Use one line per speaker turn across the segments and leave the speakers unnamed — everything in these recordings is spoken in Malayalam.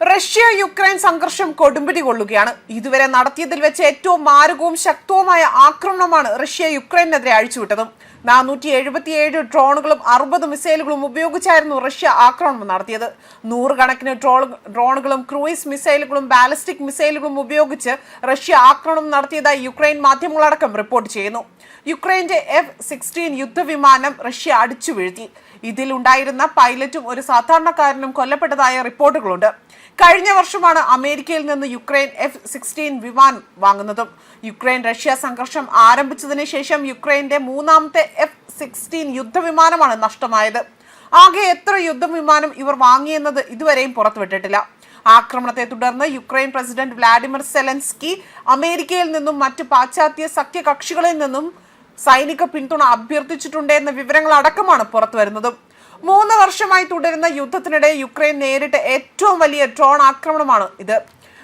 റഷ്യ യുക്രൈൻ സംഘർഷം കൊടുമ്പിടി കൊള്ളുകയാണ്. ഇതുവരെ നടത്തിയതിൽ വെച്ച് ഏറ്റവും മാരകവും ശക്തവുമായ ആക്രമണമാണ് റഷ്യ യുക്രൈനെതിരെ അഴിച്ചുവിട്ടത്. നാനൂറ്റി എഴുപത്തിയേഴ് ഡ്രോണുകളും അറുപത് മിസൈലുകളും ഉപയോഗിച്ചായിരുന്നു റഷ്യ ആക്രമണം നടത്തിയത്. നൂറുകണക്കിന് ഡ്രോൾ ഡ്രോണുകളും ക്രൂയിസ് മിസൈലുകളും ബാലിസ്റ്റിക് മിസൈലുകളും ഉപയോഗിച്ച് റഷ്യ ആക്രമണം നടത്തിയതായി യുക്രൈൻ മാധ്യമങ്ങളടക്കം റിപ്പോർട്ട് ചെയ്യുന്നു. യുക്രൈന്റെ എഫ് സിക്സ്റ്റീൻ യുദ്ധവിമാനം റഷ്യ അടിച്ചു വീഴ്ത്തി ഇതിലുണ്ടായിരുന്ന പൈലറ്റും ഒരു സാധാരണക്കാരനും കൊല്ലപ്പെട്ടതായ റിപ്പോർട്ടുകളുണ്ട്. കഴിഞ്ഞ വർഷമാണ് അമേരിക്കയിൽ നിന്ന് യുക്രൈൻ എഫ് സിക്സ്റ്റീൻ വിമാനം വാങ്ങുന്നതും. യുക്രൈൻ റഷ്യ സംഘർഷം ആരംഭിച്ചതിന് ശേഷം യുക്രൈന്റെ മൂന്നാമത്തെ എഫ് സിക്സ്റ്റീൻ യുദ്ധവിമാനമാണ് നഷ്ടമായത്. ആകെ എത്ര യുദ്ധവിമാനം ഇവർ വാങ്ങിയെന്നത് ഇതുവരെയും പുറത്തുവിട്ടിട്ടില്ല. ആക്രമണത്തെ തുടർന്ന് യുക്രൈൻ പ്രസിഡന്റ് വ്ളാഡിമിർ സെലൻസ്കി അമേരിക്കയിൽ നിന്നും മറ്റ് പാശ്ചാത്യ സഖ്യകക്ഷികളിൽ നിന്നും സൈനിക പിന്തുണ അഭ്യർത്ഥിച്ചിട്ടുണ്ട് എന്ന വിവരങ്ങൾ പുറത്തുവരുന്നതും. മൂന്ന് വർഷമായി തുടരുന്ന യുദ്ധത്തിനിടെ യുക്രൈൻ നേരിട്ട ഏറ്റവും വലിയ ഡ്രോൺ ആക്രമണമാണ് ഇത്.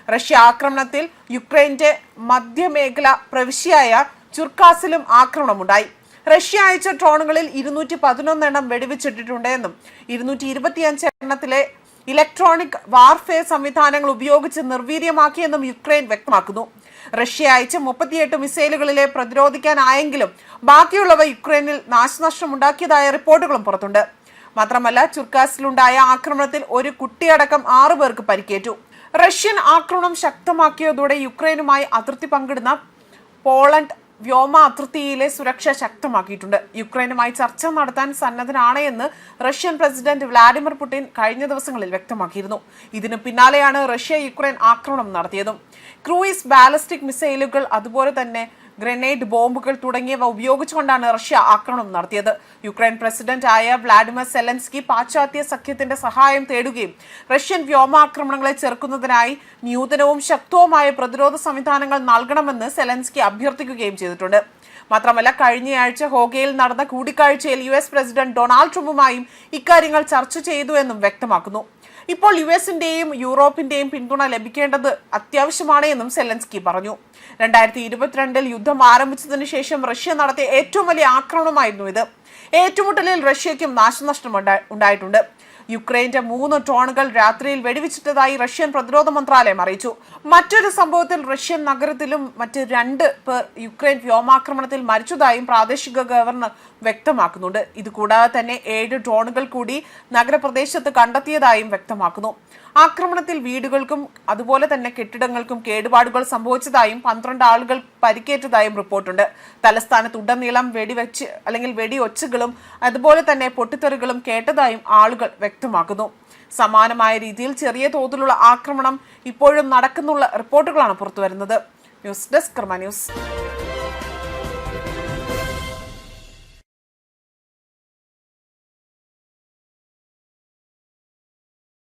റഷ്യ ആക്രമണത്തിൽ യുക്രൈന്റെ മധ്യമേഖല പ്രവിശ്യയായ ചുർക്കാസിലും ആക്രമണമുണ്ടായി. റഷ്യ അയച്ച ഡ്രോണുകളിൽ ഇരുന്നൂറ്റി പതിനൊന്നെണ്ണം വെടിവെച്ചിട്ടിട്ടുണ്ട് എന്നും ഇരുന്നൂറ്റി ഇരുപത്തിയഞ്ച് എണ്ണത്തിലെ ഇലക്ട്രോണിക് വാർഫെയർ സംവിധാനങ്ങൾ ഉപയോഗിച്ച് നിർവീര്യമാക്കിയെന്നും യുക്രൈൻ വ്യക്തമാക്കുന്നു. റഷ്യ അയച്ച മുപ്പത്തിയെട്ട് മിസൈലുകളിലെ പ്രതിരോധിക്കാനായെങ്കിലും ബാക്കിയുള്ളവ യുക്രൈനിൽ നാശനഷ്ടം ഉണ്ടാക്കിയതായ റിപ്പോർട്ടുകളും പുറത്തുണ്ട്. മാത്രമല്ല ചുർക്കാസിലുണ്ടായ ആക്രമണത്തിൽ ഒരു കുട്ടിയടക്കം ആറു പേർക്ക് പരിക്കേറ്റു. റഷ്യൻ ആക്രമണം ശക്തമാക്കിയതോടെ യുക്രൈനുമായി അതിർത്തി പങ്കിടുന്ന പോളണ്ട് വ്യോമ അതിർത്തിയിലെ സുരക്ഷ ശക്തമാക്കിയിട്ടുണ്ട്. യുക്രൈനുമായി ചർച്ച നടത്താൻ സന്നദ്ധനാണ് എന്ന് റഷ്യൻ പ്രസിഡന്റ് വ്ളാഡിമിർ പുടിൻ കഴിഞ്ഞ ദിവസങ്ങളിൽ വ്യക്തമാക്കിയിരുന്നു. ഇതിനു പിന്നാലെയാണ് റഷ്യ യുക്രൈൻ ആക്രമണം നടത്തിയതും. ക്രൂയിസ് ബാലിസ്റ്റിക് മിസൈലുകൾ അതുപോലെ തന്നെ ഗ്രനേഡ് ബോംബുകൾ തുടങ്ങിയവ ഉപയോഗിച്ചുകൊണ്ടാണ് റഷ്യ ആക്രമണം നടത്തിയത്. യുക്രൈൻ പ്രസിഡന്റ് ആയ വ്ളാഡിമിർ സെലൻസ്കി പാശ്ചാത്യ സഖ്യത്തിന്റെ സഹായം തേടുകയും റഷ്യൻ വ്യോമാക്രമണങ്ങളെ ചെറുക്കുന്നതിനായി നൂതനവും ശക്തവുമായ പ്രതിരോധ സംവിധാനങ്ങൾ നൽകണമെന്ന് സെലൻസ്കി അഭ്യർത്ഥിക്കുകയും ചെയ്തിട്ടുണ്ട്. മാത്രമല്ല കഴിഞ്ഞയാഴ്ച ഹോഗയിൽ നടന്ന കൂടിക്കാഴ്ചയിൽ യു എസ് പ്രസിഡന്റ് ഡൊണാൾഡ് ട്രംപുമായും ഇക്കാര്യങ്ങൾ ചർച്ച ചെയ്തു എന്നും വ്യക്തമാക്കുന്നു. ഇപ്പോൾ യു എസിന്റെയും യൂറോപ്പിന്റെയും പിന്തുണ ലഭിക്കേണ്ടത് അത്യാവശ്യമാണ് എന്നും സെലൻസ്കി പറഞ്ഞു. രണ്ടായിരത്തി ഇരുപത്തിരണ്ടിൽ യുദ്ധം ആരംഭിച്ചതിന് ശേഷം റഷ്യ നടത്തിയ ഏറ്റവും വലിയ ആക്രമണമായിരുന്നു ഇത്. ഏറ്റുമുട്ടലിൽ റഷ്യയ്ക്കും നാശനഷ്ടം ഉണ്ടാ- ഉണ്ടായിട്ടുണ്ട്. യുക്രൈന്റെ മൂന്ന് ഡ്രോണുകൾ രാത്രിയിൽ വെടിവെച്ചിട്ടതായി റഷ്യൻ പ്രതിരോധ മന്ത്രാലയം അറിയിച്ചു. മറ്റൊരു സംഭവത്തിൽ റഷ്യൻ നഗരത്തിലും മറ്റ് രണ്ട് പേർ യുക്രൈൻ വ്യോമാക്രമണത്തിൽ മരിച്ചതായും പ്രാദേശിക ഗവർണർ വ്യക്തമാക്കുന്നുണ്ട്. ഇതുകൂടാതെ തന്നെ ഏഴ് ഡ്രോണുകൾ കൂടി നഗരപ്രദേശത്ത് കണ്ടെത്തിയതായും വ്യക്തമാക്കുന്നു. ആക്രമണത്തിൽ വീടുകൾക്കും അതുപോലെ തന്നെ കെട്ടിടങ്ങൾക്കും കേടുപാടുകൾ സംഭവിച്ചതായും പന്ത്രണ്ട് ആളുകൾ പരിക്കേറ്റതായും റിപ്പോർട്ടുണ്ട്. തലസ്ഥാനത്ത് ഉടനീളം വെടിവെച്ച് അല്ലെങ്കിൽ വെടിയൊച്ചകളും അതുപോലെ തന്നെ പൊട്ടിത്തെറികളും കേട്ടതായും ആളുകൾ വ്യക്തമാക്കുന്നു. സമാനമായ രീതിയിൽ ചെറിയ തോതിലുള്ള ആക്രമണം ഇപ്പോഴും നടക്കുന്നുള്ള റിപ്പോർട്ടുകളാണ് പുറത്തുവരുന്നത്. News desk Karma news.